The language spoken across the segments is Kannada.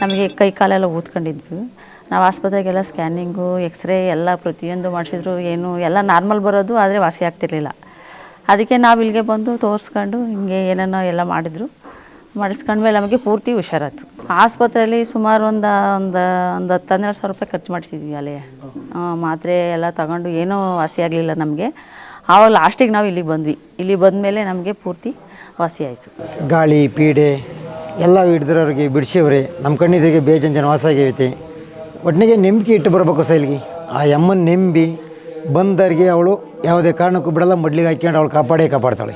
ನಮಗೆ ಕೈ ಕಾಲೆಲ್ಲ ಊದ್ಕೊಂಡಿದ್ವಿ. ನಾವು ಆಸ್ಪತ್ರೆಗೆಲ್ಲ ಸ್ಕ್ಯಾನಿಂಗು, ಎಕ್ಸ್ರೇ ಎಲ್ಲ ಪ್ರತಿಯೊಂದು ಮಾಡಿಸಿದ್ರು. ಏನು ಎಲ್ಲ ನಾರ್ಮಲ್ ಬರೋದು, ಆದರೆ ವಾಸಿ ಆಗ್ತಿರ್ಲಿಲ್ಲ. ಅದಕ್ಕೆ ನಾವು ಇಲ್ಲಿಗೆ ಬಂದು ತೋರಿಸ್ಕೊಂಡು ಹಿಂಗೆ ಏನೇನೋ ಎಲ್ಲ ಮಾಡಿದ್ರು. ಮಾಡಿಸ್ಕೊಂಡ್ಮೇಲೆ ನಮಗೆ ಪೂರ್ತಿ ಹುಷಾರಾಯ್ತು. ಆಸ್ಪತ್ರೆಯಲ್ಲಿ ಸುಮಾರು ಒಂದು ಒಂದು ಒಂದು ಹತ್ತು ಹನ್ನೆರಡು ಸಾವಿರ ರೂಪಾಯಿ ಖರ್ಚು ಮಾಡಿಸಿದ್ವಿ ಅಲ್ಲಿ. ಮಾತ್ರೆ ಎಲ್ಲ ತಗೊಂಡು ಏನೂ ವಾಸಿ ಆಗಲಿಲ್ಲ ನಮಗೆ. ಆವಾಗ ಲಾಸ್ಟಿಗೆ ನಾವು ಇಲ್ಲಿಗೆ ಬಂದ್ವಿ. ಇಲ್ಲಿ ಬಂದಮೇಲೆ ನಮಗೆ ಪೂರ್ತಿ ವಾಸಿ ಆಯಿತು. ಗಾಳಿ, ಪೀಡೆ ಎಲ್ಲ ಹಿಡಿದ್ರವ್ರಿಗೆ ಬಿಡಿಸಿವ್ರಿ. ನಮ್ಮ ಕಣ್ಣಿದ್ರಿಗೆ ಬೇಜನ್ ಜನ ವಾಸ ಆಗೈತಿ. ಒಟ್ಟಿಗೆ ನೆಂಬಿಕೆ ಇಟ್ಟು ಬರಬೇಕು ಸೈಲ್ಗೆ. ಆ ಯಮ್ಮನ ನೆಂಬಿ ಬಂದವ್ರಿಗೆ ಅವಳು ಯಾವುದೇ ಕಾರಣಕ್ಕೂ ಬಿಡಲ್ಲ ಮಡ್ಲಿಗೆ ಹಾಕ್ಕೊಂಡು ಅವಳು ಕಾಪಾಡೇ ಕಾಪಾಡ್ತಾಳೆ.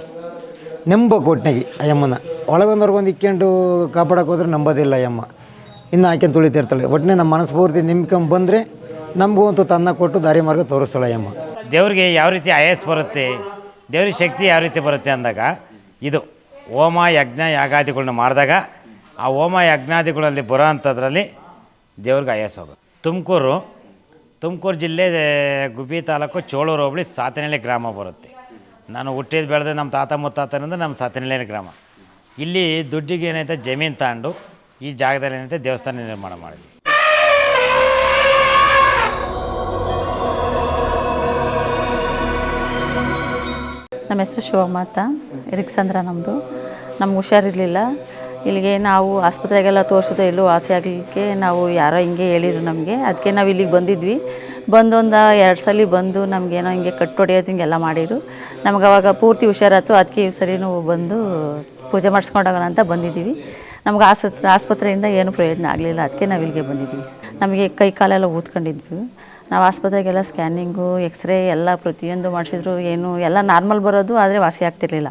ನೆಂಬಕ್ಕೆ ಒಟ್ಟಿನಾಗಿ ಆ ಯಮ್ಮನ ಒಳಗೊಂದವ್ರಿಗೊಂದು ಇಕ್ಕೊಂಡು ಕಾಪಾಡೋಕೆ ಹೋದ್ರೆ ನಂಬೋದಿಲ್ಲ ಯಮ್ಮ. ಇನ್ನು ಹಾಕ್ಯಂತ ತುಳಿತಿರ್ತಾಳೆ ಒಟ್ಟಿಗೆ ನಮ್ಮ ಮನಸ್ಫೂರ್ತಿ ನೆಂಬ್ಕೊಂಡ್ ಬಂದರೆ ನಮಗೂ ಅಂತೂ ತನ್ನ ಕೊಟ್ಟು ದಾರಿ ಮಾರ್ಗ ತೋರಿಸ್ತಾಳೆ ಯಮ್ಮ. ದೇವ್ರಿಗೆ ಯಾವ ರೀತಿ ಆಯಸ್ ಬರುತ್ತೆ, ದೇವ್ರಿಗೆ ಶಕ್ತಿ ಯಾವ ರೀತಿ ಬರುತ್ತೆ ಅಂದಾಗ ಇದು. ಹೋಮ ಯಜ್ಞ ಯಾಗಾದಿಗಳನ್ನ ಮಾಡಿದಾಗ ಆ ಹೋಮ ಯಜ್ಞಾದಿಗಳಲ್ಲಿ ಬರೋ ಅಂಥದ್ರಲ್ಲಿ ದೇವ್ರಿಗೆ ಆಯಾಸ ಹೋಗೋದು ತುಮಕೂರು ತುಮಕೂರು ಜಿಲ್ಲೆ ಗುಬ್ಬಿ ತಾಲೂಕು ಚೋಳೂರು ಹೋಬಳಿ ಸಾತನಹಳ್ಳಿ ಗ್ರಾಮ ಬರುತ್ತೆ. ನಾನು ಹುಟ್ಟಿದ ಬೆಳೆದ ನಮ್ಮ ತಾತ ಮುತ್ತಾತನಿಂದ ನಮ್ಮ ಸಾತನಹಳ್ಳಿ ಗ್ರಾಮ. ಇಲ್ಲಿ ದುಡ್ಡಿಗೆ ಏನೈತೆ ಜಮೀನು ತಗೊಂಡು ಈ ಜಾಗದಲ್ಲಿ ಏನೈತೆ ದೇವಸ್ಥಾನ ನಿರ್ಮಾಣ ಮಾಡಿದ್ವಿ. ನಮ್ಮ ಹೆಸರು ಶಿವಮ್ಮ ಅಂತ ಎರಿಕ್ಸಂದ್ರ ನಮ್ಮದು ನಮ್ಗೆ ಹುಷಾರಿರಲಿಲ್ಲ. ಇಲ್ಲಿಗೆ ನಾವು ಆಸ್ಪತ್ರೆಗೆಲ್ಲ ತೋರಿಸಿದೆ ಎಲ್ಲೂ ವಾಸಿ ಆಗಲಿಕ್ಕೆ ನಾವು ಯಾರೋ ಹಿಂಗೆ ಹೇಳಿದ್ರು ನಮಗೆ. ಅದಕ್ಕೆ ನಾವು ಇಲ್ಲಿಗೆ ಬಂದಿದ್ವಿ. ಬಂದೊಂದು ಎರಡು ಸಲ ಬಂದು ನಮಗೇನೋ ಹಿಂಗೆ ಕಟ್ಟು ಹೊಡೆಯೋದು ಹಿಂಗೆಲ್ಲ ಮಾಡಿದ್ರು. ನಮ್ಗೆ ಅವಾಗ ಪೂರ್ತಿ ಹುಷಾರಾಯ್ತು. ಅದಕ್ಕೆ ಈ ಸರಿ ಬಂದು ಪೂಜೆ ಮಾಡಿಸ್ಕೊಂಡೋಗೋಣ ಅಂತ ಬಂದಿದ್ದೀವಿ. ನಮ್ಗೆ ಆಸ್ಪತ್ರೆ ಆಸ್ಪತ್ರೆಯಿಂದ ಏನು ಪ್ರಯೋಜನ ಆಗಲಿಲ್ಲ. ಅದಕ್ಕೆ ನಾವು ಇಲ್ಲಿಗೆ ಬಂದಿದ್ದೀವಿ. ನಮಗೆ ಕೈ ಕಾಲೆಲ್ಲ ಊದ್ಕೊಂಡಿದ್ವಿ. ನಾವು ಆಸ್ಪತ್ರೆಗೆಲ್ಲ ಸ್ಕ್ಯಾನಿಂಗು, ಎಕ್ಸ್ರೇ ಎಲ್ಲ ಪ್ರತಿಯೊಂದು ಮಾಡಿಸಿದ್ರು, ಏನು ಎಲ್ಲ ನಾರ್ಮಲ್ ಬರೋದು, ಆದರೆ ವಾಸಿ ಆಗ್ತಿರ್ಲಿಲ್ಲ.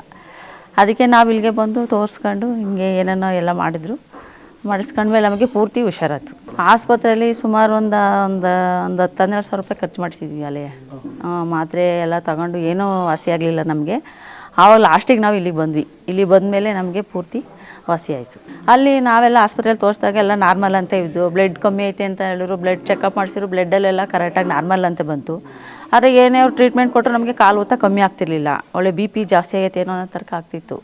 ಅದಕ್ಕೆ ನಾವು ಇಲ್ಲಿಗೆ ಬಂದು ತೋರಿಸ್ಕೊಂಡು ಹಿಂಗೆ ಏನೇನೋ ಎಲ್ಲ ಮಾಡಿದರು. ಮಾಡಿಸ್ಕೊಂಡ್ಮೇಲೆ ನಮಗೆ ಪೂರ್ತಿ ಹುಷಾರಾಯ್ತು. ಆಸ್ಪತ್ರೆಯಲ್ಲಿ ಸುಮಾರು ಒಂದು ಒಂದು ಒಂದು ಹತ್ತು ಹನ್ನೆರಡು ಸಾವಿರ ರೂಪಾಯಿ ಖರ್ಚು ಮಾಡಿಸಿದ್ವಿ ಅಲ್ಲೇ. ಮಾತ್ರೆ ಎಲ್ಲ ತಗೊಂಡು ಏನೂ ವಾಸಿ ಆಗಲಿಲ್ಲ ನಮಗೆ. ಆವಾಗ ಲಾಸ್ಟಿಗೆ ನಾವು ಇಲ್ಲಿಗೆ ಬಂದ್ವಿ. ಇಲ್ಲಿ ಬಂದಮೇಲೆ ನಮಗೆ ಪೂರ್ತಿ ವಾಸಿ ಆಯಿತು. ಅಲ್ಲಿ ನಾವೆಲ್ಲ ಆಸ್ಪತ್ರೆಯಲ್ಲಿ ತೋರಿಸಿದಾಗ ಎಲ್ಲ ನಾರ್ಮಲ್ ಅಂತ ಇದ್ದು ಬ್ಲಡ್ ಕಮ್ಮಿ ಐತೆ ಅಂತ ಹೇಳಿದ್ರು ಬ್ಲಡ್ ಚೆಕಪ್ ಮಾಡಿಸಿದ್ರು ಬ್ಲಡ್ಡಲ್ಲೆಲ್ಲ ಕರೆಕ್ಟಾಗಿ ನಾರ್ಮಲ್ ಅಂತ ಬಂತು. ಆದರೆ ಏನೇ ಅವ್ರು ಟ್ರೀಟ್ಮೆಂಟ್ ಕೊಟ್ಟರು ನಮಗೆ ಕಾಲು ಊತ ಕಮ್ಮಿ ಆಗ್ತಿರ್ಲಿಲ್ಲ. ಒಳ್ಳೆ ಬಿ ಪಿ ಜಾಸ್ತಿ ಆಗೈತೆ ಏನೋ ಅನ್ನೋ ತರ್ಕ ಆಗ್ತಿತ್ತು.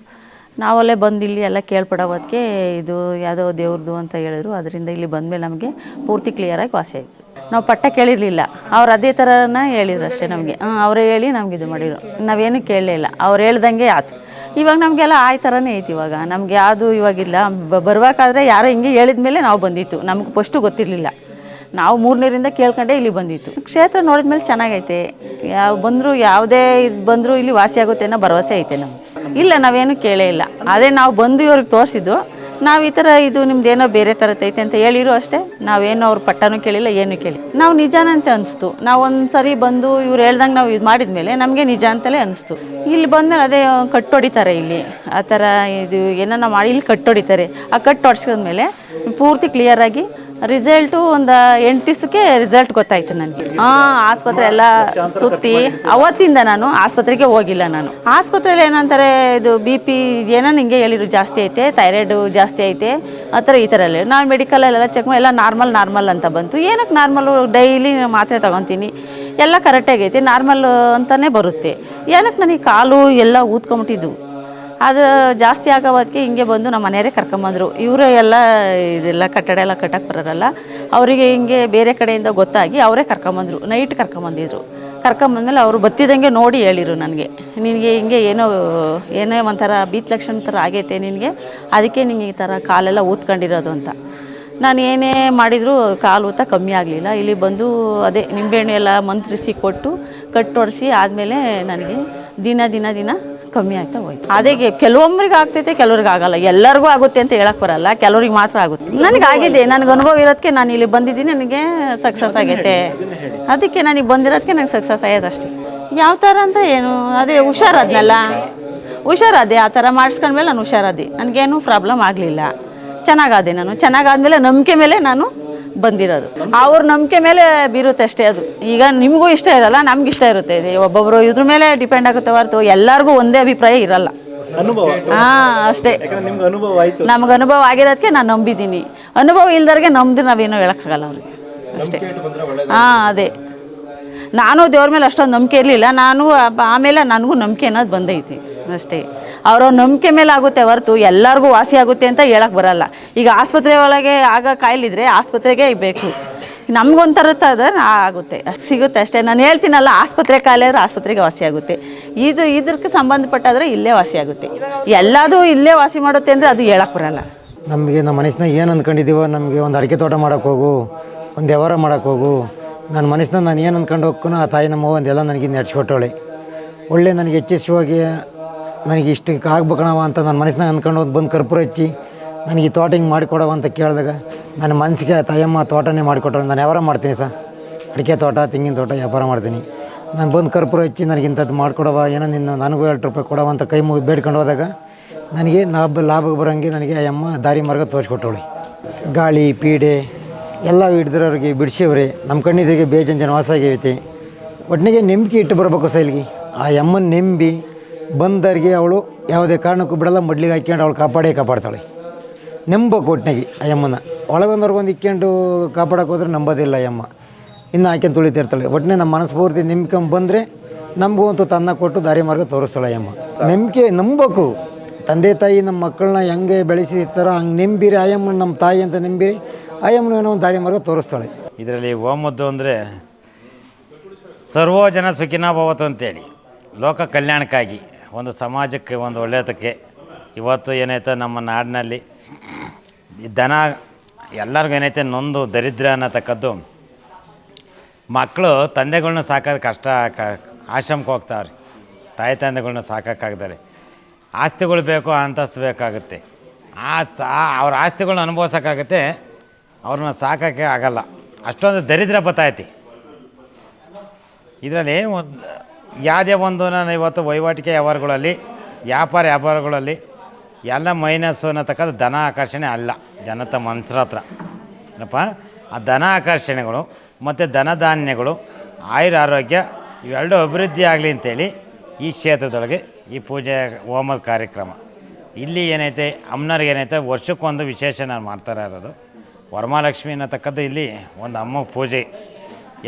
ನಾವಲ್ಲೇ ಬಂದು ಇಲ್ಲಿ ಎಲ್ಲ ಕೇಳ್ಪಡೋದಕ್ಕೆ ಇದು ಯಾವುದೋ ದೇವ್ರದ್ದು ಅಂತ ಹೇಳಿದ್ರು. ಅದರಿಂದ ಇಲ್ಲಿ ಬಂದಮೇಲೆ ನಮಗೆ ಪೂರ್ತಿ ಕ್ಲಿಯರಾಗಿ ವಾಸಿ ಆಯಿತು. ನಾವು ಪಟ್ಟ ಕೇಳಿರಲಿಲ್ಲ. ಅವ್ರು ಅದೇ ಥರನ ಹೇಳಿದ್ರು ಅಷ್ಟೇ ನಮಗೆ. ಹಾಂ ಅವರೇ ಹೇಳಿ ನಮ್ಗೆ ಇದು ಮಾಡಿದ್ರು. ನಾವೇನು ಕೇಳಲಿಲ್ಲ ಅವ್ರು ಹೇಳ್ದಂಗೆ ಆಯ್ತು ಇವಾಗ ನಮಗೆಲ್ಲ ಆ ಥರನೇ ಐತಿ ಇವಾಗ. ನಮ್ಗೆ ಯಾವುದು ಇವಾಗಿಲ್ಲ. ಬರ್ಬೇಕಾದ್ರೆ ಯಾರೋ ಹಿಂಗೆ ಹೇಳಿದ ಮೇಲೆ ನಾವು ಬಂದಿತ್ತು. ನಮ್ಗೆ ಫಸ್ಟು ಗೊತ್ತಿರಲಿಲ್ಲ. ನಾವು ಮೂರನೇರಿಂದ ಕೇಳ್ಕೊಂಡೆ ಇಲ್ಲಿ ಬಂದಿತ್ತು. ಕ್ಷೇತ್ರ ನೋಡಿದ್ಮೇಲೆ ಚೆನ್ನಾಗೈತೆ. ಯಾವ ಬಂದರೂ ಯಾವುದೇ ಇದು ಬಂದರೂ ಇಲ್ಲಿ ವಾಸಿಯಾಗುತ್ತೆ ಅನ್ನೋ ಭರವಸೆ ಐತೆ ನಮ್ಗೆ. ಇಲ್ಲ, ನಾವೇನು ಕೇಳೇ ಇಲ್ಲ. ಅದೇ ನಾವು ಬಂದು ಇವ್ರಿಗೆ ತೋರಿಸಿದ್ದು ನಾವು ಈ ಥರ ಇದು ನಿಮ್ದು ಬೇರೆ ಥರದ್ದು ಐತೆ ಅಂತ ಹೇಳಿರೋ ಅಷ್ಟೇ. ನಾವೇನು ಅವ್ರ ಪಟ್ಟನೂ ಕೇಳಿಲ್ಲ, ಏನು ಕೇಳಿ ನಾವು ನಿಜಾನಂತೆ ಅನಿಸ್ತು. ನಾವು ಒಂದು ಸರಿ ಬಂದು ಇವ್ರು ಹೇಳ್ದಂಗೆ ನಾವು ಇದು ಮಾಡಿದ್ಮೇಲೆ ನಮಗೆ ನಿಜ ಅಂತಲೇ ಅನಿಸ್ತು. ಇಲ್ಲಿ ಬಂದಮೇಲೆ ಅದೇ ಕಟ್ಟೊಡಿತಾರೆ ಇಲ್ಲಿ. ಆ ಥರ ಇದು ಏನನ್ನ ಮಾಡಿ, ಇಲ್ಲಿ ಕಟ್ಟೊಡಿತಾರೆ. ಆ ಕಟ್ಟು ಹೊಡ್ಸಿದ್ಮೇಲೆ ಪೂರ್ತಿ ಕ್ಲಿಯರಾಗಿ ರಿಸಲ್ಟು ಒಂದು ಎಂಟು ದಿವಸಕ್ಕೆ ರಿಸಲ್ಟ್ ಗೊತ್ತಾಯ್ತು ನನಗೆ. ಹಾಂ ಆಸ್ಪತ್ರೆ ಎಲ್ಲ ಸುತ್ತಿ ಅವತ್ತಿಂದ ನಾನು ಆಸ್ಪತ್ರೆಗೆ ಹೋಗಿಲ್ಲ ನಾನು. ಆಸ್ಪತ್ರೆಯಲ್ಲಿ ಏನಂತಾರೆ ಇದು ಬಿ ಪಿ ಏನೋ ನಿಂಗೆ ಹೇಳಿದ್ರು ಜಾಸ್ತಿ ಐತೆ ಥೈರಾಯ್ಡು ಜಾಸ್ತಿ ಐತೆ ಆ ಥರ ಈ ಥರ ಎಲ್ಲ. ನಾನು ಮೆಡಿಕಲಲ್ಲೆಲ್ಲ ಚೆಕ್ ಮಾಡಿ ಎಲ್ಲ ನಾರ್ಮಲ್ ನಾರ್ಮಲ್ ಅಂತ ಬಂತು. ಏನಕ್ಕೆ ನಾರ್ಮಲು ಡೈಲಿ ಮಾತ್ರೆ ತಗೊತೀನಿ? ಎಲ್ಲ ಕರೆಕ್ಟಾಗೈತೆ ನಾರ್ಮಲ್ ಅಂತಲೇ ಬರುತ್ತೆ. ಏನಕ್ಕೆ ನನಗೆ ಕಾಲು ಎಲ್ಲ ಊದ್ಕೊಂಬಿಟ್ಟಿದ್ದು ಅದು ಜಾಸ್ತಿ ಆಗೋದಕ್ಕೆ ಹಿಂಗೆ ಬಂದು ನಮ್ಮ ಮನೆಯವರೇ ಕರ್ಕೊಂಬಂದರು. ಇವರು ಎಲ್ಲ ಇದೆಲ್ಲ ಕಟ್ಟಡ ಎಲ್ಲ ಕಟ್ಟಕ್ಕೆ ಬರೋರಲ್ಲ, ಅವರಿಗೆ ಹಿಂಗೆ ಬೇರೆ ಕಡೆಯಿಂದ ಗೊತ್ತಾಗಿ ಅವರೇ ಕರ್ಕೊಂಬಂದರು, ನೈಟ್ ಕರ್ಕೊಂಬಂದಿದ್ರು. ಕರ್ಕೊಂಬಂದ್ಮೇಲೆ ಅವರು ಬತ್ತಿದಂಗೆ ನೋಡಿ ಹೇಳಿರು ನನಗೆ. ನಿನಗೆ ಹಿಂಗೆ ಏನೋ ಏನೋ ಒಂಥರ ಬೀತ್ ಲಕ್ಷಣ ಥರ ಆಗೈತೆ ನಿನಗೆ, ಅದಕ್ಕೆ ನಿಂಗೆ ಈ ಥರ ಕಾಲೆಲ್ಲ ಊತ್ಕೊಂಡಿರೋದು ಅಂತ. ನಾನು ಏನೇ ಮಾಡಿದರೂ ಕಾಲು ಊತ ಕಮ್ಮಿ ಆಗಲಿಲ್ಲ. ಇಲ್ಲಿ ಬಂದು ಅದೇ ನಿಂಬೆಹಣ್ಣು ಎಲ್ಲ ಮಂತ್ರಿಸಿ ಕೊಟ್ಟು ಕಟ್ಟೊಡಿಸಿ ಆದಮೇಲೆ ನನಗೆ ದಿನ ದಿನ ದಿನ ಕಮ್ಮಿ ಆಗ್ತಾ ಹೋಯ್ತು. ಅದೇ ಕೆಲವೊಬ್ರಿಗೆ ಆಗ್ತೈತೆ ಕೆಲವ್ರಿಗೆ ಆಗಲ್ಲ. ಎಲ್ಲರಿಗೂ ಆಗುತ್ತೆ ಅಂತ ಹೇಳಕ್ ಬರಲ್ಲ. ಕೆಲವ್ರಿಗೆ ಮಾತ್ರ ಆಗುತ್ತೆ. ನನಗೆ ಆಗಿದೆ. ನನಗೆ ಅನುಭವ ಇರೋದಕ್ಕೆ ನಾನು ಇಲ್ಲಿ ಬಂದಿದ್ದೀನಿ. ನನಗೆ ಸಕ್ಸಸ್ ಆಗೈತೆ. ಅದಕ್ಕೆ ನನಗೆ ಬಂದಿರೋದಕ್ಕೆ ನನಗೆ ಸಕ್ಸಸ್ ಆಯ್ತು ಅಷ್ಟೇ ಯಾವ ಥರ ಅಂತ ಏನು? ಅದೇ ಹುಷಾರಾದ್ನಲ್ಲ? ಹುಷಾರಾದೆ. ಆ ಥರ ಮಾಡಿಸ್ಕೊಂಡ್ಮೇಲೆ ನಾನು ಹುಷಾರಾದೆ. ನನಗೇನು ಪ್ರಾಬ್ಲಮ್ ಆಗಲಿಲ್ಲ. ಚೆನ್ನಾಗಾದೆ ನಾನು. ಚೆನ್ನಾಗಾದ್ಮೇಲೆ ನಂಬಿಕೆ ಮೇಲೆ ನಾನು ಬಂದಿರೋದು. ಅವ್ರ ನಂಬಿಕೆ ಮೇಲೆ ಬೀರುತ್ತೆ ಅಷ್ಟೇ ಅದು. ಈಗ ನಿಮಗೂ ಇಷ್ಟ ಇರಲ್ಲ ನಮ್ಗೆ ಇಷ್ಟ ಇರುತ್ತೆ. ಒಬ್ಬೊಬ್ರು ಇದ್ರ ಮೇಲೆ ಡಿಪೆಂಡ್ ಆಗುತ್ತೆ ಹೊರತು ಎಲ್ಲರಿಗೂ ಒಂದೇ ಅಭಿಪ್ರಾಯ ಇರಲ್ಲ. ಅನುಭವ. ಹಾ ಅಷ್ಟೇ. ನಮ್ಗೆ ಅನುಭವ ಆಗಿರೋದಕ್ಕೆ ನಾನು ನಂಬಿದ್ದೀನಿ. ಅನುಭವ ಇಲ್ದವ್ರಿಗೆ ನಂಬಿದ್ರೆ ನಾವೇನು ಹೇಳೋಕ್ಕಾಗಲ್ಲ ಅವ್ರಿಗೆ. ಅಷ್ಟೇ. ಹಾಂ ಅದೇ. ನಾನು ದೇವ್ರ ಮೇಲೆ ಅಷ್ಟೊಂದು ನಂಬಿಕೆ ಇರಲಿಲ್ಲ. ನಾನು ಆಮೇಲೆ ನನಗೂ ನಂಬಿಕೆ ಅನ್ನೋದು ಬಂದೈತಿ. ಅಷ್ಟೇ. ಅವರ ನಂಬಿಕೆ ಮೇಲೆ ಆಗುತ್ತೆ ಹೊರತು ಎಲ್ಲರಿಗೂ ವಾಸಿ ಆಗುತ್ತೆ ಅಂತ ಹೇಳಕ್ಕೆ ಬರಲ್ಲ. ಈಗ ಆಸ್ಪತ್ರೆ ಒಳಗೆ ಆಗ ಕಾಯಿಲಿದ್ರೆ ಆಸ್ಪತ್ರೆಗೆ ಬೇಕು. ನಮ್ಗೊಂಥರ ಆಗುತ್ತೆ. ಸಿಗುತ್ತೆ ಅಷ್ಟೇ. ನಾನು ಹೇಳ್ತೀನಲ್ಲ, ಆಸ್ಪತ್ರೆ ಕಾಯಿಲೆ ಆದರೆ ಆಸ್ಪತ್ರೆಗೆ ವಾಸಿ ಆಗುತ್ತೆ. ಇದು ಇದಕ್ಕೆ ಸಂಬಂಧಪಟ್ಟಾದರೆ ಇಲ್ಲೇ ವಾಸಿ ಆಗುತ್ತೆ. ಎಲ್ಲದೂ ಇಲ್ಲೇ ವಾಸಿ ಮಾಡುತ್ತೆ ಅಂದರೆ ಅದು ಹೇಳಕ್ಕೆ ಬರಲ್ಲ. ನಮಗೆ ನಮ್ಮ ಮನಸ್ಸಿನಾಗ ಏನು ಅಂದ್ಕೊಂಡಿದ್ದೀವೋ ನಮಗೆ ಒಂದು ಅಡಿಕೆ ತೋಟ ಮಾಡೋಕೆ ಹೋಗು, ಒಂದು ವ್ಯವಹಾರ ಮಾಡೋಕೆ ಹೋಗು. ನನ್ನ ಮನಸ್ಸಿನ ನಾನು ಏನು ಅಂದ್ಕೊಂಡು ಹೋಗ್ಕೂ ಆ ತಾಯಿ ನಮ್ಮ ಒಂದೆಲ್ಲ ನನಗೆ ನಡೆಸ್ಕೊಟ್ಟವಳೆ. ಒಳ್ಳೆ ನನಗೆ ಹೆಚ್ಚಿಸುವಾಗಿ ನನಗೆ ಇಷ್ಟಕ್ಕೆ ಆಗ್ಬೇಕಣವ ಅಂತ ನನ್ನ ಮನಸ್ಸಿನಾಗ ಅಂದ್ಕೊಂಡು ಬಂದು ಕರ್ಪೂರ ಹಚ್ಚಿ ನನಗೆ ಈ ತೋಟ ಹಿಂಗೆ ಮಾಡಿಕೊಡವ ಅಂತ ಕೇಳಿದಾಗ ನನ್ನ ಮನಸ್ಸಿಗೆ ತಾಯಮ್ಮ ತೋಟನೇ ಮಾಡಿಕೊಟ್ರೆ ನಾನು ವ್ಯಾಪಾರ ಮಾಡ್ತೀನಿ ಸರ್. ಅಡಿಕೆ ತೋಟ, ತೆಂಗಿನ ತೋಟ ವ್ಯಾಪಾರ ಮಾಡ್ತೀನಿ. ನಾನು ಬಂದು ಕರ್ಪೂರ ಹಚ್ಚಿ ನನಗೆ ಇಂಥದ್ದು ಮಾಡಿಕೊಡವ ಏನೋ ನಿನ್ನ ನನಗೂ ಎರಡು ರೂಪಾಯಿ ಕೊಡವ ಅಂತ ಕೈ ಮುಗಿದು ಬೇಡ್ಕೊಂಡು ಹೋದಾಗ ನನಗೆ ಲಾಭ, ಲಾಭಕ್ಕೆ ಬರೋಂಗೆ ನನಗೆ ಅಮ್ಮ ದಾರಿ ಮಾರ್ಗ ತೋರಿಸ್ಕೊಟ್ಟವಳು. ಗಾಳಿ, ಪೀಡೆ ಎಲ್ಲ ಹಿಡ್ದಿರೋರಿಗೆ ಬಿಡಿಸಿವ್ರಿ. ನಮ್ಮ ಕಣ್ಣಿದ್ರಿಗೆ ವಾಸ ಆಗೈತಿ. ಒಟ್ಟಿಗೆ ನೆಂಬಿಕೆ ಇಟ್ಟು ಬರಬೇಕು ಸೈಲ್ಗೆ ಆ ಅಮ್ಮನ ನೆಂಬಿ ಬಂದರಿಗೆ ಅವಳು ಯಾವುದೇ ಕಾರಣಕ್ಕೂ ಬಿಡಲ್ಲ ಮಡ್ಲಿಗೆ ಹಾಕ್ಕೊಂಡು ಅವಳು ಕಾಪಾಡೇ ಕಾಪಾಡ್ತಾಳೆ. ನಂಬೇಕು ಒಟ್ಟಿನಾಗಿ ಅಯ್ಯಮ್ಮನ. ಒಳಗೊಂದವ್ರಿಗೊಂದು ಇಕ್ಕೊಂಡು ಕಾಪಾಡೋಕೆ ಹೋದ್ರೆ ನಂಬೋದಿಲ್ಲ ಅಯ್ಯಮ್ಮ. ಇನ್ನು ಹಾಕ್ಯಂತ ತುಳಿತಿರ್ತಾಳೆ ಒಟ್ಟಿನ ನಮ್ಮ ಮನಸ್ಫೂರ್ತಿ ನಂಬ್ಕೊಂಡ್ ಬಂದರೆ ನಮಗೂ ಅಂತೂ ತನ್ನ ಕೊಟ್ಟು ದಾರಿ ಮಾರ್ಗ ತೋರಿಸ್ತಾಳೆ ಅಯ್ಯಮ್ಮ. ನಂಬಿಕೆ. ನಂಬಬೇಕು ತಂದೆ ತಾಯಿ ನಮ್ಮ ಮಕ್ಕಳನ್ನ ಹೆಂಗೆ ಬೆಳೆಸಿರ್ತಾರೋ ಹಂಗೆ ನಂಬಿರಿ ಆಯಮ್ಮನ ನಮ್ಮ ತಾಯಿ ಅಂತ ನಂಬಿರಿ ಆಯಮ್ಮನ ಏನೋ ಒಂದು ದಾರಿ ಮಾರ್ಗ ತೋರಿಸ್ತಾಳೆ. ಇದರಲ್ಲಿ ಓಮದ್ದು ಅಂದರೆ ಸರ್ವೋ ಜನ ಸುಖಿನ ಭವತು ಅಂತೇಳಿ. ಲೋಕ ಕಲ್ಯಾಣಕ್ಕಾಗಿ. ಒಂದು ಸಮಾಜಕ್ಕೆ ಒಂದು ಒಳ್ಳೆಯದಕ್ಕೆ ಇವತ್ತು ಏನೈತೆ ನಮ್ಮ ನಾಡಿನಲ್ಲಿ ದನ ಎಲ್ಲರಿಗೂ ಏನೈತೆ ನೊಂದು ದರಿದ್ರ ಅನ್ನತಕ್ಕದ್ದು. ಮಕ್ಕಳು ತಂದೆಗಳನ್ನ ಸಾಕೋದು ಕಷ್ಟ ಆಶ್ರಮಕ್ಕೆ ಹೋಗ್ತಾವ್ರಿ. ತಾಯಿ ತಂದೆಗಳನ್ನ ಸಾಕೋಕ್ಕಾಗ್ದಾರೆ. ಆಸ್ತಿಗಳು ಬೇಕು, ಅಂತಸ್ತು ಬೇಕಾಗುತ್ತೆ. ಆ ಆ- ಅವ್ರ ಆಸ್ತಿಗಳನ್ನ ಅನುಭವಿಸೋಕ್ಕಾಗುತ್ತೆ. ಅವ್ರನ್ನ ಸಾಕೋಕ್ಕೆ ಆಗಲ್ಲ. ಅಷ್ಟೊಂದು ದರಿದ್ರ ಬತ್ತೈತಿ. ಇದರಲ್ಲಿ ಒಂದು ಯಾವುದೇ ಒಂದು ನಾನು ಇವತ್ತು ವಹಿವಾಟಿಕೆ ವ್ಯವಹಾರಗಳಲ್ಲಿ ವ್ಯಾಪಾರ ವ್ಯಾಪಾರಗಳಲ್ಲಿ, ಎಲ್ಲ ಮೈನಸ್ಸು ಅನ್ನತಕ್ಕಂಥ ಧನ ಆಕರ್ಷಣೆ ಅಲ್ಲ, ಜನತ ಮನ್ಸರ ಹತ್ರ. ಏನಪ್ಪ? ಆ ಧನ ಆಕರ್ಷಣೆಗಳು ಮತ್ತು ಧನಧಾನ್ಯಗಳು ಆಯುರ ಆರೋಗ್ಯ, ಇವೆರಡೂ ಅಭಿವೃದ್ಧಿ ಆಗಲಿ ಅಂತೇಳಿ ಈ ಕ್ಷೇತ್ರದೊಳಗೆ ಈ ಪೂಜೆ ಹೋಮದ ಕಾರ್ಯಕ್ರಮ. ಇಲ್ಲಿ ಏನೈತೆ, ಅಮ್ಮನವ್ರಿಗೆ ಏನೈತೆ, ವರ್ಷಕ್ಕೊಂದು ವಿಶೇಷ ನಾನು ಮಾಡ್ತಾರೆ ಇರೋದು. ವರಮಹಾಲಕ್ಷ್ಮಿ ಅನ್ನತಕ್ಕದ್ದು ಇಲ್ಲಿ ಒಂದು ಅಮ್ಮ ಪೂಜೆ.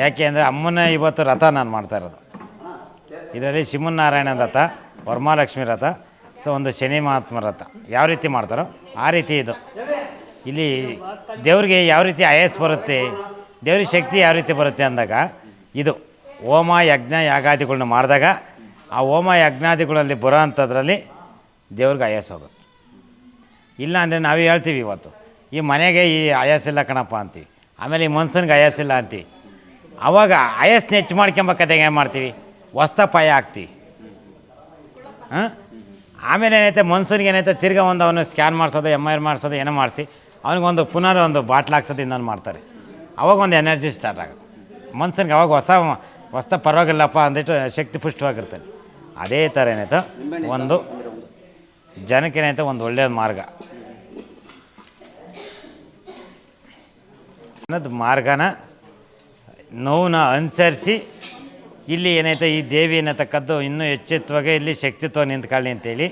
ಯಾಕೆ ಅಂದರೆ ಅಮ್ಮನ ಇವತ್ತು ರಥ ನಾನು ಮಾಡ್ತಾ ಇರೋದು. ಇದರಲ್ಲಿ ಶಿವನಾರಾಯಣ ರಥ ವರಮಹಾಲಕ್ಷ್ಮಿ ರಥ, ಸೊ ಒಂದು ಶನಿ ಮಹಾತ್ಮ ರಥ. ಯಾವ ರೀತಿ ಮಾಡ್ತಾರೋ ಆ ರೀತಿ ಇದು. ಇಲ್ಲಿ ದೇವ್ರಿಗೆ ಯಾವ ರೀತಿ ಆಯಸ್ ಬರುತ್ತೆ, ದೇವ್ರಿಗೆ ಶಕ್ತಿ ಯಾವ ರೀತಿ ಬರುತ್ತೆ ಅಂದಾಗ ಇದು ಹೋಮ ಯಜ್ಞ ಯಾಗಾದಿಗಳನ್ನ ಮಾಡಿದಾಗ ಆ ಹೋಮ ಯಜ್ಞಾದಿಗಳಲ್ಲಿ ಬರೋ ಅಂಥದ್ರಲ್ಲಿ ದೇವ್ರಿಗೆ ಆಯಾಸ ಹೋಗುತ್ತೆ. ಇಲ್ಲ ಅಂದರೆ ನಾವೇ ಹೇಳ್ತೀವಿ ಇವತ್ತು, ಈ ಮನೆಗೆ ಈ ಆಯಾಸಿಲ್ಲ ಕಣಪ್ಪ ಅಂತೀವಿ, ಆಮೇಲೆ ಈ ಮನ್ಸನ್ಗೆ ಆಯಾಸಿಲ್ಲ ಅಂತೀವಿ. ಆವಾಗ ಆಯಸ್ನ ಹೆಚ್ಚು ಮಾಡ್ಕೊಂಬ ಏನು ಮಾಡ್ತೀವಿ? ಹೊಸ್ತ ಪಾಯ ಹಾಕ್ತಿ ಹಾಂ? ಆಮೇಲೆ ಏನೈತೆ, ಮನ್ಸನ್ಗೆ ಏನೈತೆ, ತಿರ್ಗಾ ಒಂದು ಅವನು ಸ್ಕ್ಯಾನ್ ಮಾಡಿಸೋದು ಎಂ ಐ ಆರ್ ಮಾಡಿಸೋದು, ಏನೋ ಮಾಡಿಸಿ. ಅವನಿಗೊಂದು ಪುನರ್ ಒಂದು ಬಾಟ್ಲ್ ಹಾಕ್ಸೋದು ಇನ್ನೊಂದು ಮಾಡ್ತಾರೆ. ಅವಾಗ ಒಂದು ಎನರ್ಜಿ ಸ್ಟಾರ್ಟ್ ಆಗುತ್ತೆ. ಮನ್ಸನ್ಗೆ ಅವಾಗ ಹೊಸ ಹೊಸ್ತ ಪರವಾಗಿಲ್ಲಪ್ಪ ಅಂದಿಟ್ಟು ಶಕ್ತಿ ಪುಷ್ಟವಾಗಿರ್ತಾನೆ. ಅದೇ ಥರ ಏನೈತೆ, ಒಂದು ಜನಕ್ಕೆ ಏನೈತೆ, ಒಂದು ಒಳ್ಳೆಯ ಮಾರ್ಗ. ಅನ್ನೋದು ಮಾರ್ಗನ ನೋವನ್ನ ಅನುಸರಿಸಿ ಇಲ್ಲಿ ಏನೈತೆ ಈ ದೇವಿ ಏನತಕ್ಕದ್ದು ಇನ್ನೂ ಎಚ್ಚೆತ್ತುವಾಗೆ ಇಲ್ಲಿ ಶಕ್ತಿತ್ವ ನಿಂತ್ಕೊಳ್ಳಿ ಅಂತೇಳಿ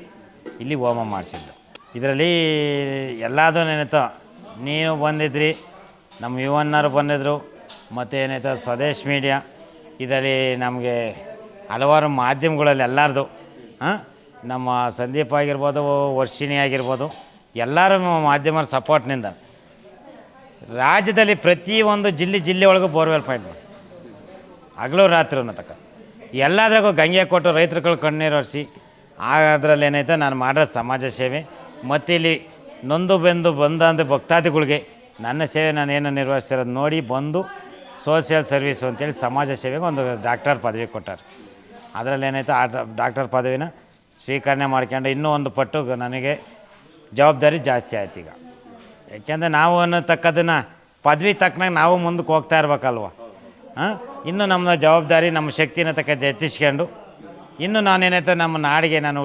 ಇಲ್ಲಿ ಹೋಮ ಮಾಡಿಸಿದ್ದು. ಇದರಲ್ಲಿ ಎಲ್ಲದೂ ಏನೈತೋ ನೀವು ಬಂದಿದ್ರಿ, ನಮ್ಮ ಯುವನ್ನರು ಬಂದಿದ್ದರು ಮತ್ತು ಏನೈತೆ ಸ್ವದೇಶ್ ಮೀಡಿಯಾ ಇದರಲ್ಲಿ ನಮಗೆ ಹಲವಾರು ಮಾಧ್ಯಮಗಳಲ್ಲಿ ಎಲ್ಲರದು, ಹಾಂ? ನಮ್ಮ ಸಂದೀಪ್ ಆಗಿರ್ಬೋದು, ವರ್ಷಿಣಿ ಆಗಿರ್ಬೋದು, ಎಲ್ಲರೂ ಮಾಧ್ಯಮರ ಸಪೋರ್ಟ್ನಿಂದ ರಾಜ್ಯದಲ್ಲಿ ಪ್ರತಿಯೊಂದು ಜಿಲ್ಲೆ ಜಿಲ್ಲೆ ಒಳಗೂ ಬೋರ್ವೆಲ್ ಪಾಯಿಂಟ್ ಹಗಲು ರಾತ್ರಿ ತಕ್ಕ ಎಲ್ಲದ್ರಾಗೂ ಗಂಗೆ ಕೊಟ್ಟು ರೈತರುಗಳು ಕಣ್ಣೀರು ಒರೆಸಿ ಅದರಲ್ಲಿ ಏನೈತೆ, ನಾನು ಮಾಡೋ ಸಮಾಜ ಸೇವೆ. ಮತ್ತು ಇಲ್ಲಿ ನೊಂದು ಬೆಂದು ಬಂದಂಥ ಭಕ್ತಾದಿಗಳಿಗೆ ನನ್ನ ಸೇವೆ ನಾನು ಏನು ನಿರ್ವಹಿಸ್ತಿರೋದು ನೋಡಿ ಬಂದು ಸೋಷಿಯಲ್ ಸರ್ವಿಸು ಅಂತೇಳಿ ಸಮಾಜ ಸೇವೆಗೆ ಒಂದು ಡಾಕ್ಟರ್ ಪದವಿ ಕೊಟ್ಟಾರೆ. ಅದರಲ್ಲಿ ಏನೈತೆ, ಆ ಡಾಕ್ಟರ್ ಪದವಿನ ಸ್ವೀಕರಣೆ ಮಾಡ್ಕೊಂಡು ಇನ್ನೂ ಒಂದು ಪಟ್ಟು ನನಗೆ ಜವಾಬ್ದಾರಿ ಜಾಸ್ತಿ ಆಯ್ತು ಈಗ. ಯಾಕೆಂದರೆ ನಾವು ಅನ್ನತಕ್ಕದನ್ನು ಪದವಿ ತಕ್ಕನಾಗ ನಾವು ಮುಂದಕ್ಕೆ ಹೋಗ್ತಾ ಇರ್ಬೇಕಲ್ವ. ಇನ್ನು ನಮ್ಮ ಜವಾಬ್ದಾರಿ, ನಮ್ಮ ಶಕ್ತಿನ ತಕ್ಕಂತೆ ಹೆಚ್ಚಿಸ್ಕೊಂಡು, ಇನ್ನು ನಾನೇನೈತೆ ನಮ್ಮ ನಾಡಿಗೆ ನಾನು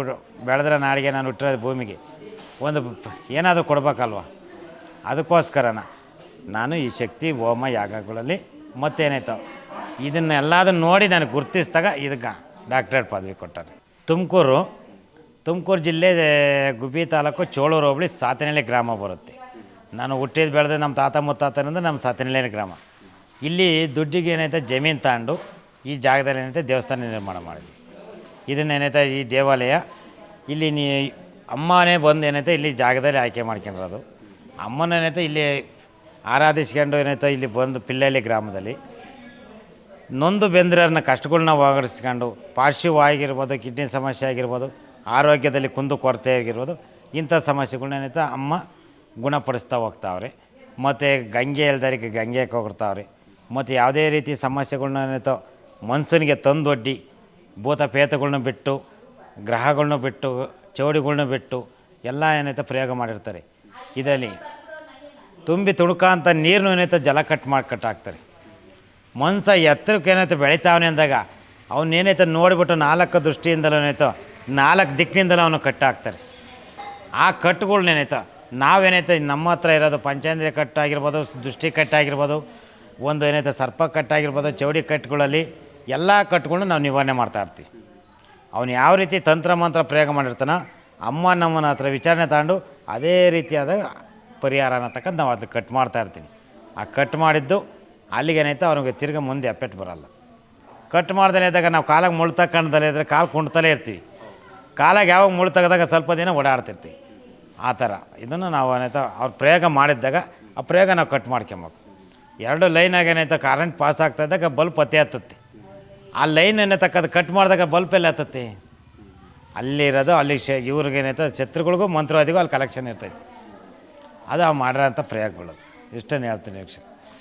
ಬೆಳೆದ್ರೆ ನಾಡಿಗೆ ನಾನು ಹುಟ್ಟಿರೋ ಭೂಮಿಗೆ ಒಂದು ಏನಾದರೂ ಕೊಡ್ಬೇಕಲ್ವ? ಅದಕ್ಕೋಸ್ಕರನ ನಾನು ಈ ಶಕ್ತಿ, ಹೋಮ, ಯಾಗಗಳಲ್ಲಿ ಮತ್ತೇನಾಯ್ತು ಇದನ್ನೆಲ್ಲದನ್ನು ನೋಡಿ ನನಗೆ ಗುರ್ತಿಸಿದಾಗ ಇದಕ್ಕೆ ಡಾಕ್ಟ್ರೇಟ್ ಪದವಿ ಕೊಟ್ಟಾರೆ. ತುಮಕೂರು ತುಮಕೂರು ಜಿಲ್ಲೆ ಗುಬ್ಬಿ ತಾಲೂಕು ಚೋಳೂರು ಹೋಬಳಿ ಸಾತನಹಳ್ಳಿ ಗ್ರಾಮ ಬರುತ್ತೆ. ನಾನು ಹುಟ್ಟಿದ ಬೆಳೆದ ನಮ್ಮ ತಾತ ಮುತ್ತಾತನಿಂದ ನಮ್ಮ ಸಾತನಹಳ್ಳಿ ಗ್ರಾಮ. ಇಲ್ಲಿ ದುಡ್ಡಿಗೆ ಏನೈತೆ? ಜಮೀನು ತಗೊಂಡು ಈ ಜಾಗದಲ್ಲಿ ಏನೈತೆ? ದೇವಸ್ಥಾನ ನಿರ್ಮಾಣ ಮಾಡಿದ್ವಿ. ಇದನ್ನೇನೈತೆ ಈ ದೇವಾಲಯ. ಇಲ್ಲಿ ನೀ ಅಮ್ಮನೇ ಬಂದು ಏನೈತೆ? ಇಲ್ಲಿ ಜಾಗದಲ್ಲಿ ಆಯ್ಕೆ ಮಾಡ್ಕೊಂಡಿರೋದು. ಅಮ್ಮನೇನೈತೆ ಇಲ್ಲಿ ಆರಾಧಿಸ್ಕೊಂಡು ಏನೈತೆ? ಇಲ್ಲಿ ಬಂದು ಪಿಲ್ಲಳ್ಳಿ ಗ್ರಾಮದಲ್ಲಿ. ನೊಂದು ಬೆಂದ್ರನ್ನ ಕಷ್ಟಗಳನ್ನ ಒಗಡಿಸ್ಕೊಂಡು ಪಾರ್ಶ್ವವಾಗಿರ್ಬೋದು ಕಿಡ್ನಿ ಸಮಸ್ಯೆ ಆಗಿರ್ಬೋದು, ಆರೋಗ್ಯದಲ್ಲಿ ಕುಂದು ಕೊರತೆ ಆಗಿರ್ಬೋದು, ಇಂಥ ಸಮಸ್ಯೆಗಳನ್ನ ಏನೈತೆ? ಅಮ್ಮ ಗುಣಪಡಿಸ್ತಾ ಹೋಗ್ತಾವ್ರಿ. ಮತ್ತು ಗಂಗೆ ಇಲ್ದಾರಿಗೆ ಗಂಗೆ ಹೋಗ್ತಾವ್ರೆ. ಮತ್ತು ಯಾವುದೇ ರೀತಿ ಸಮಸ್ಯೆಗಳನ್ನ ಮನ್ಸನಿಗೆ ತಂದೊಡ್ಡಿ, ಭೂತ ಪೇತಗಳ್ನ ಬಿಟ್ಟು, ಗ್ರಹಗಳ್ನ ಬಿಟ್ಟು, ಚೌಡಿಗಳ್ನ ಬಿಟ್ಟು ಎಲ್ಲ ಏನೈತೆ ಪ್ರಯೋಗ ಮಾಡಿರ್ತಾರೆ. ಇದರಲ್ಲಿ ತುಂಬಿ ತುಳುಕಾಂತ ನೀರನ್ನು ಏನೈತೆ ಜಲ ಕಟ್ ಮಾಡಿ ಮನ್ಸ ಎತ್ತರಕ್ಕೆ ಏನೈತೆ ಬೆಳಿತಾವನೆ ಅಂದಾಗ ಅವನೇನೈತೆ ನೋಡಿಬಿಟ್ಟು ನಾಲ್ಕು ದೃಷ್ಟಿಯಿಂದಲೂ ಏನೈತೋ ನಾಲ್ಕು ದಿಕ್ಕಿನಿಂದಲೂ ಅವನು ಕಟ್ಟಾಕ್ತಾರೆ. ಆ ಕಟ್ಟುಗಳ್ನೇನೈತೆ ನಾವೇನೈತೆ ನಮ್ಮ ಹತ್ರ ಇರೋದು ಪಂಚೇಂದ್ರಿಯ ಕಟ್ಟಾಗಿರ್ಬೋದು, ದೃಷ್ಟಿ ಕಟ್ಟಾಗಿರ್ಬೋದು ಒಂದು ಏನೈತೆ, ಸರ್ಪ ಕಟ್ಟಾಗಿರ್ಬೋದು, ಚೌಡಿ ಕಟ್ಗಳಲ್ಲಿ ಎಲ್ಲ ಕಟ್ಟುಗಳನ್ನ ನಾವು ನಿವಾರಣೆ ಮಾಡ್ತಾ ಇರ್ತೀವಿ. ಅವನು ಯಾವ ರೀತಿ ತಂತ್ರ ಮಂತ್ರ ಪ್ರಯೋಗ ಮಾಡಿರ್ತಾನೋ, ಅಮ್ಮ ನಮ್ಮನ ಹತ್ರ ವಿಚಾರಣೆ ತಗೊಂಡು ಅದೇ ರೀತಿಯಾದ ಪರಿಹಾರ ಅನ್ನತಕ್ಕಂಥ ನಾವು ಅದಕ್ಕೆ ಕಟ್ ಮಾಡ್ತಾ ಇರ್ತೀನಿ ಆ ಕಟ್ ಮಾಡಿದ್ದು ಅಲ್ಲಿಗೇನೈತೆ ಅವ್ನಿಗೆ ತಿರ್ಗಿ ಮುಂದೆ ಎಫೆಕ್ಟ್ ಬರಲ್ಲ. ಕಟ್ ಮಾಡ್ದಲೇ ಇದ್ದಾಗ ನಾವು ಕಾಲಾಗ ಮುಳು ತಕ್ಕಂಡದಲ್ಲೇ ಇದ್ದರೆ ಕಾಲು ಕುಣ್ತಲೇ ಇರ್ತೀವಿ. ಕಾಲಾಗ ಯಾವಾಗ ಮುಳ್ಳು ತೆಗೆದಾಗ ಸ್ವಲ್ಪ ದಿನ ಓಡಾಡ್ತಿರ್ತೀವಿ. ಆ ಥರ. ಇದನ್ನು ನಾವು ಏನೈತೆ, ಅವ್ರು ಪ್ರಯೋಗ ಮಾಡಿದ್ದಾಗ ಆ ಪ್ರಯೋಗ ನಾವು ಕಟ್ ಮಾಡ್ಕೊಬೇಕು. ಎರಡು ಲೈನ್ ಆಗೇನೈತ ಕರೆಂಟ್ ಪಾಸ್ ಆಗ್ತಾಯಿದ್ದಾಗ ಬಲ್ಪ್ ಅತ್ತೆ ಹತ್ತತ್ತೆ. ಆ ಲೈನ್ ಏನೈತಕ್ಕ ಅದು ಕಟ್ ಮಾಡಿದಾಗ ಬಲ್ಪ್ ಎಲ್ಲ ಹತ್ತತ್ತೆ. ಅಲ್ಲಿರೋದು ಅಲ್ಲಿ ಶ ಇವ್ರಿಗೇನೈತ ಛತ್ರಗಳಿಗೂ ಮಂತ್ರವಾದಿಗೂ ಅಲ್ಲಿ ಕಲೆಕ್ಷನ್ ಇರ್ತೈತಿ. ಅದು ಆ ಮಾಡಿರೋಂಥ ಪ್ರಯೋಗಗಳು. ಇಷ್ಟನ್ನು ಹೇಳ್ತೀನಿ ವೀಕ್ಷಕ